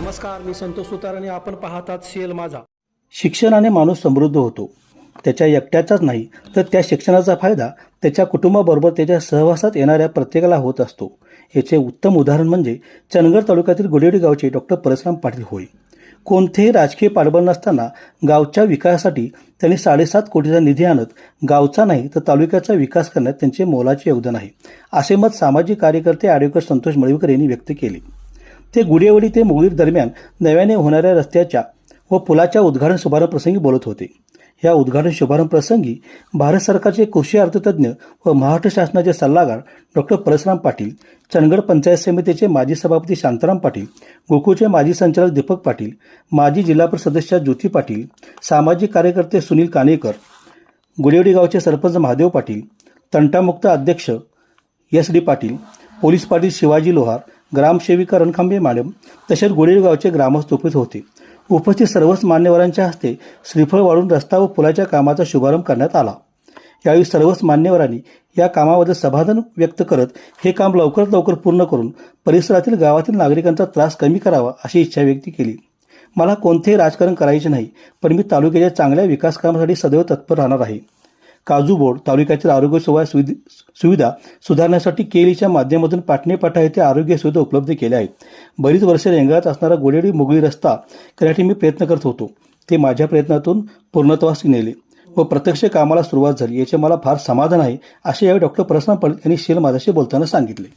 नमस्कार मी संतोष सुतार आणि आपण पाहतात सीएल माझा. शिक्षणाने माणूस समृद्ध होतो. त्याच्या एकट्याचाच नाही तर त्या शिक्षणाचा फायदा त्याच्या कुटुंबाबरोबर त्याच्या सहवासात येणाऱ्या प्रत्येकाला होत असतो. याचे उत्तम उदाहरण म्हणजे चंदगड तालुक्यातील गुडेडी गावचे डॉक्टर परशुराम पाटील होय. कोणतेही राजकीय पाठबळ नसताना गावच्या विकासासाठी त्यांनी साडेसात कोटीचा निधी आणत गावचा नाही तर तालुक्याचा विकास करण्यात त्यांचे मोलाचे योगदान आहे. असे मत सामाजिक कार्यकर्ते ॲडव्होकेट संतोष मळवीकर यांनी व्यक्त केले. ते गुडेवली ते मुगळीर दरम्यान नव्याने होणाऱ्या रस्त्याच्या व पुलाच्या उद्घाटन शुभारंभ प्रसंगी बोलत होते. या उद्घाटन शुभारंभ प्रसंगी भारत सरकारचे कृषी अर्थतज्ञ व महाराष्ट्र शासनाचे सल्लागार डॉक्टर परशुराम पाटील चंदगड पंचायत समितीचे माजी सभापती शांताराम पाटील गोकुळचे माजी संचालक दीपक पाटील माजी जिल्हा परिषद सदस्य ज्योती पाटील सामाजिक कार्यकर्ते सुनील कानेकर गुडेवडी गावचे सरपंच महादेव पाटील तंटामुक्त अध्यक्ष S D Patil police Patil Shivaji Lohar ग्रामसेविका Rankhambe madam तसेच गुडेवडी ग्रामस्थ उपस्थित होते. उपस्थित सर्वच मान्यवरांच्या हस्ते श्रीफळ वाढून रस्ता व पुलाच्या कामाचा शुभारंभ करण्यात आला. यावेळी सर्वच मान्यवरांनी या कामाबद्दल समाधान व्यक्त करत हे काम लवकरात लवकर पूर्ण करून परिसरातील गावातील नागरिकांचा त्रास कमी करावा अशी इच्छा व्यक्त केली. मला कोणतेही राजकारण करायचे नाही पण मी तालुक्याच्या चांगल्या विकास कामासाठी सदैव तत्पर राहणार आहे. काजू बोर्ड तालुक्यातील आरोग्य सेवा सुविध सुविधा सुधारण्यासाठी केलीच्या माध्यमातून पाटणे पाटा येथे आरोग्य सुविधा उपलब्ध केल्या आहेत. बरीच वर्षे रेंगाळत असणारा गोडेडी मुगळी रस्ता करण्यासाठी मी प्रयत्न करत होतो. ते माझ्या प्रयत्नातून पूर्णत्वास नेले व प्रत्यक्ष कामाला सुरुवात झाली याचे मला फार समाधान आहे असे यावेळी डॉक्टर प्रसन्न पटेल यांनी शेल माझ्याशी बोलताना सांगितले.